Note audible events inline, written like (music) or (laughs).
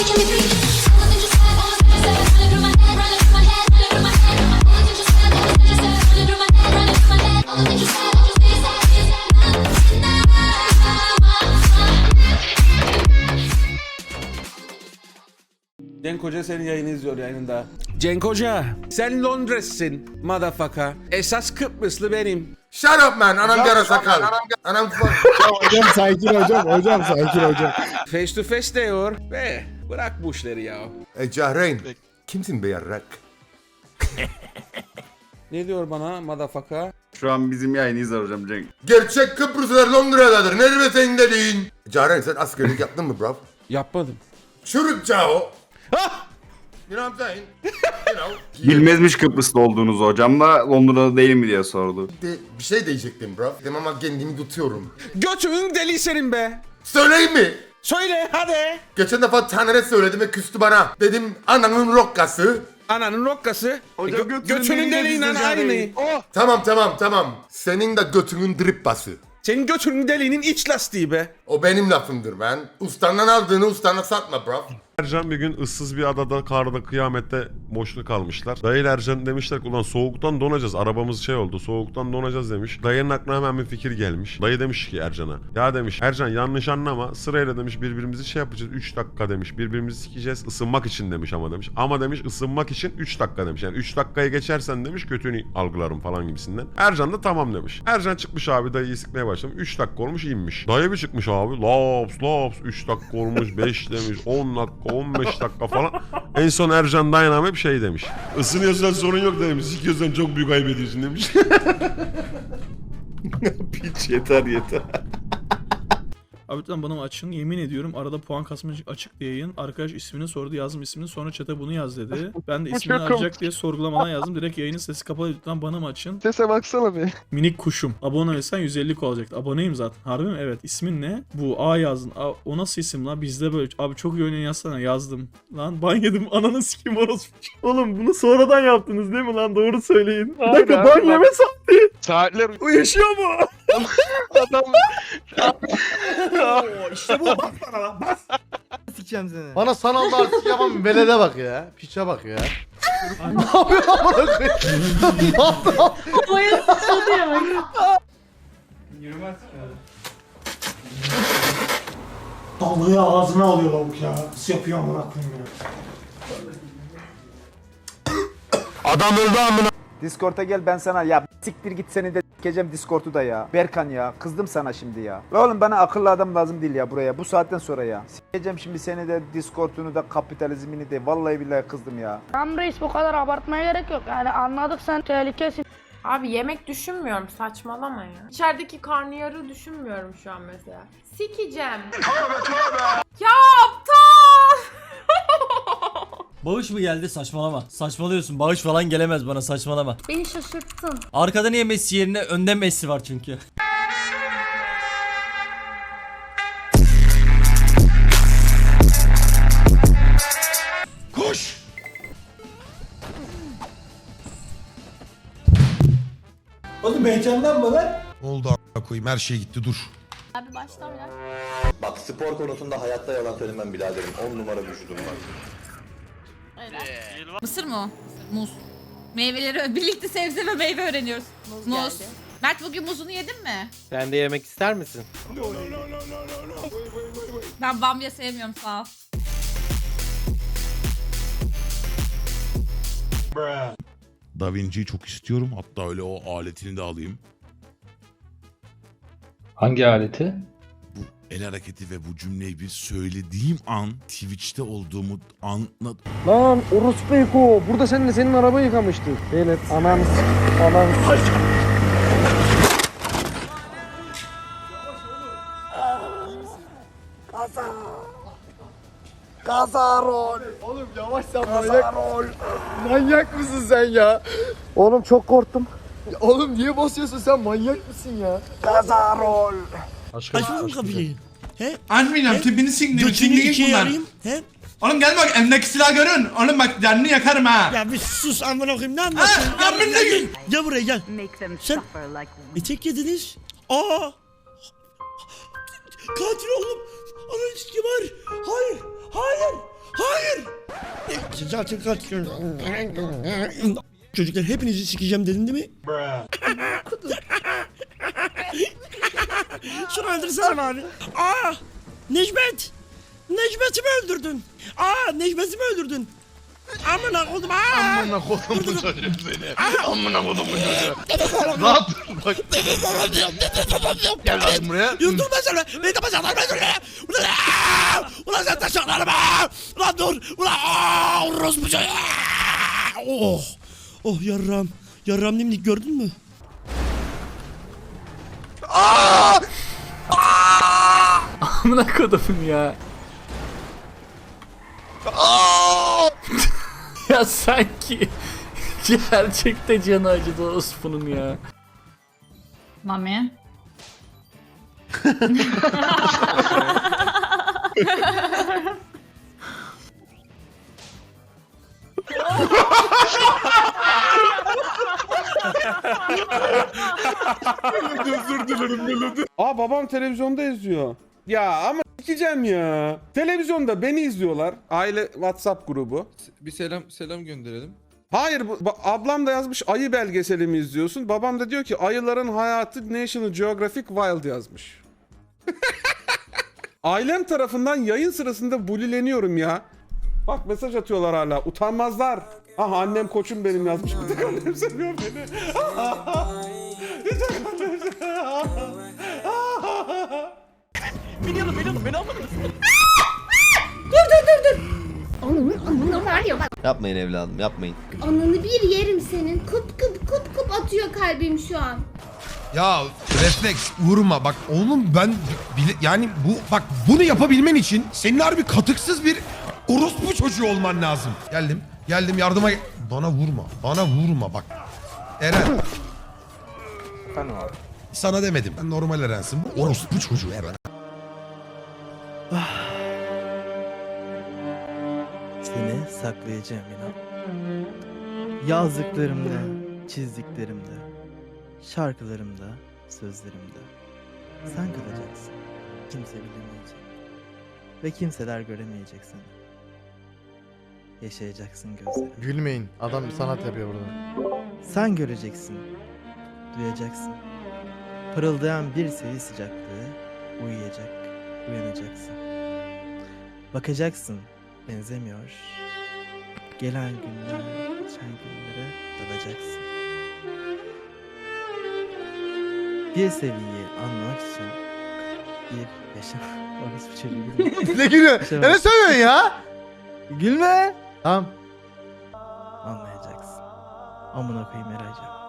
Cenk Hoca senin yayını izliyor yayınında. Cenk Hoca sen Londres'sin motherfucker. Esas Kıbrıslı benim. Shut up man anam yara sakal. Anam hocam sakin hocam hocam sakin hocam. Face to face diyor. Be bırak bu işleri ya. Ey Cahreyn. Kimsin be yarrak? Ne diyor bana motherfucker? Şu an bizim yayını izler hocam Cenk. Gerçek Kıbrıslılar Londra'dadır. Nerede senin dediğin? Cahreyn sen askerlik yaptın mı bro? Yapmadım. Çürük Cao. Ah! You know what I'm saying? You know. (laughs) Bilmezmiş Kıbrıs'ta olduğunuzu hocam da Londra'da değil mi diye sordu. De, bir şey diyecektim bro. Dedim ama kendimi tutuyorum. Götünün deli senin be. Söyleyeyim mi? Söyle hadi. Geçen defa Taner'e söyledim ve küstü bana. Dedim ananın rokkası. Ananın rokkası. Hocam Gö- götünün deliğiyle biz de aynı. Cahreyn. Tamam tamam tamam. Senin de götünün drippası. Senin götünün deliğinin iç lastiği be. O benim lafımdır ben. Ustandan aldığını ustana satma bro. Ercan bir gün ıssız bir adada karda kıyamette boşluk kalmışlar. Dayı Ercan demişler ki ulan soğuktan donacağız. Arabamız şey oldu soğuktan donacağız demiş. Dayının aklına hemen bir fikir gelmiş. Dayı demiş ki Ercan'a. Ya demiş Ercan yanlış anlama sırayla demiş birbirimizi şey yapacağız 3 dakika demiş. Birbirimizi sikeceğiz ısınmak için demiş ama demiş. Ama demiş ısınmak için 3 dakika demiş. Yani 3 dakikayı geçersen demiş kötünü algılarım falan gibisinden. Ercan da tamam demiş. Ercan çıkmış abi dayıyı sıkmaya başlamış. 3 dakika olmuş inmiş. Dayı bir çıkmış abi. Laps laps 3 dakika olmuş 5 demiş 10 dakika 15 dakika falan. En son Ercan dayanamıyor bir şey demiş. Isınıyorsan sorun yok demiş. Sikiyorsan çok büyük ayıp ediyorsun demiş. (laughs) Piç yeter yeter. Abi lütfen bana açın. Yemin ediyorum arada puan kasma açık diye yayın. Arkadaş ismini sordu yazdım ismini sonra chat'e bunu yaz dedi. Ben de ismini arayacak diye sorgulamadan yazdım. Direkt yayının sesi kapalı lütfen bana mı açın? Sese baksana bir. Minik kuşum. Abone olsan 150 olacaktı. Aboneyim zaten. Harbi mi? Evet. İsmin ne? Bu A yazdın. A, o nasıl isim lan? Bizde böyle. Abi çok iyi oynayan yazsana. Yazdım. Lan ban yedim. (laughs) Ananı sikim orospu. Oğlum bunu sonradan yaptınız değil mi lan? Doğru söyleyin. Bir dakika ban yeme saati. Saatler O yaşıyor mu? Adam. işte bu bas bana lan bas. Sikeceğim seni. Bana sanalda artık yapan velede bak ya. Piçe bak ya. ne yapıyor amına koyayım? Ne yapıyor? Balığı ağzına alıyor lavuk ya. Nasıl yapıyor amına koyayım ya. Discord'a gel ben sana ya siktir git seni de s**eceğim Discord'u da ya. Berkan ya kızdım sana şimdi ya. Ve oğlum bana akıllı adam lazım değil ya buraya bu saatten sonra ya. S**eceğim şimdi seni de Discord'unu da kapitalizmini de vallahi billahi kızdım ya. Tamam reis bu kadar abartmaya gerek yok. Yani anladık sen tehlikesin. Abi yemek düşünmüyorum saçmalama ya. İçerideki karnıyarığı düşünmüyorum şu an mesela. Sikeceğim. ya aptal. Bağış mı geldi saçmalama. Saçmalıyorsun bağış falan gelemez bana saçmalama. Beni şaşırttın. Arkada niye Messi yerine önde Messi var çünkü. Koş! Oğlum heyecanlanma lan. Oldu a**a koyayım her şey gitti dur. Abi baştan biraz. Bak spor konusunda hayatta yalan söylemem biraderim. 10 numara vücudum var. Mısır mı o? Muz. Meyveleri birlikte sebze ve meyve öğreniyoruz. Muz. Mert bugün muzunu yedin mi? Sen de yemek ister misin? Ben bamya sevmiyorum sağ ol. Da Vinci'yi çok istiyorum. Hatta öyle o aletini de alayım. Hangi aleti? Bu el hareketi ve bu cümleyi bir söylediğim an Twitch'te olduğumu anla... Lan orospu Eko. Burada sen de senin arabayı yıkamıştık. Evet ananı s**. Ananı s**. Oğlum yavaş sen manyak. Manyak mısın sen ya? Oğlum çok korktum. Oğlum niye basıyorsun sen manyak mısın ya? Kazarol. Açmadın kapıyı. He? Açmayacağım tipini siktir. Götünü ikiye yarayım. He? Oğlum gel bak elimdeki silahı görün. Oğlum bak canını yakarım ha. Ya bir sus amına koyayım ne anlatıyorsun? Ha, Gel, ya gel, bir de- gel. Gel buraya gel. Sen etek yediniz. Aa. Katil oğlum. Ananı sikim var. Hayır. Hayır. Hayır. E, Zaten katil. Çocuklar hepinizi sikeceğim dedin değil mi? Şunu öldürsene bari. Aa. Necmet. Necmet'i mi öldürdün? Aa Necmet'i mi öldürdün? Amına koydum aa. Amına kodumun çocuğu seni. Amına kodumun çocuğu. Rahat dur bak. Gel lan buraya. Yutulma sana. Beni de bacaklarım öldür. Ulan aa! Ulan sen taşaklarım ha. Ulan dur. Ulan aa. Orospu çocuğu. Aa! Oh. Oh yarram. Yarram dimdik gördün mü? Amına kodum ya. (laughs) ya sanki gerçekte canı acıdı Osman'ın ya. Mami. Aa babam televizyonda izliyor. Ya ama sikeceğim ya. Televizyonda beni izliyorlar. Aile WhatsApp grubu. Bir selam selam gönderelim. Hayır bu, ablam da yazmış ayı belgeseli mi izliyorsun? Babam da diyor ki ayıların hayatı National Geographic Wild yazmış. (laughs) Ailem tarafından yayın sırasında bulileniyorum ya. Bak mesaj atıyorlar hala. Utanmazlar. Aha annem koçum benim yazmış. Bir tek annem seviyor beni. (laughs) Yapmayın evladım yapmayın. Ananı bir yerim senin. Kup kup kup kup atıyor kalbim şu an. Ya refleks vurma bak oğlum ben bile, yani bu bak bunu yapabilmen için senin harbi katıksız bir orospu çocuğu olman lazım. Geldim geldim yardıma bana vurma bana vurma bak. Eren Efendim abi. sana demedim ben normal Eren'sin bu orospu çocuğu Eren. Saklayacağım inan. Yazdıklarımda, çizdiklerimde, şarkılarımda, sözlerimde. Sen kalacaksın. Kimse bilemeyecek. Ve kimseler göremeyecek seni. Yaşayacaksın gözlerim. Gülmeyin. Adam bir sanat yapıyor burada. Sen göreceksin. Duyacaksın. Pırıldayan bir sevgi sıcaklığı uyuyacak, uyanacaksın. Bakacaksın, benzemiyor. Gelen günler, geçen günlere dalacaksın. Bir seviyeyi anlamak için bir yaşam... (laughs) Orası bir çocuğu (laughs) gülüyor. ne gülüyor? Şey ne söylüyorsun ya? Gülme! Tamam. Anlayacaksın. Amına koyayım Eraycan.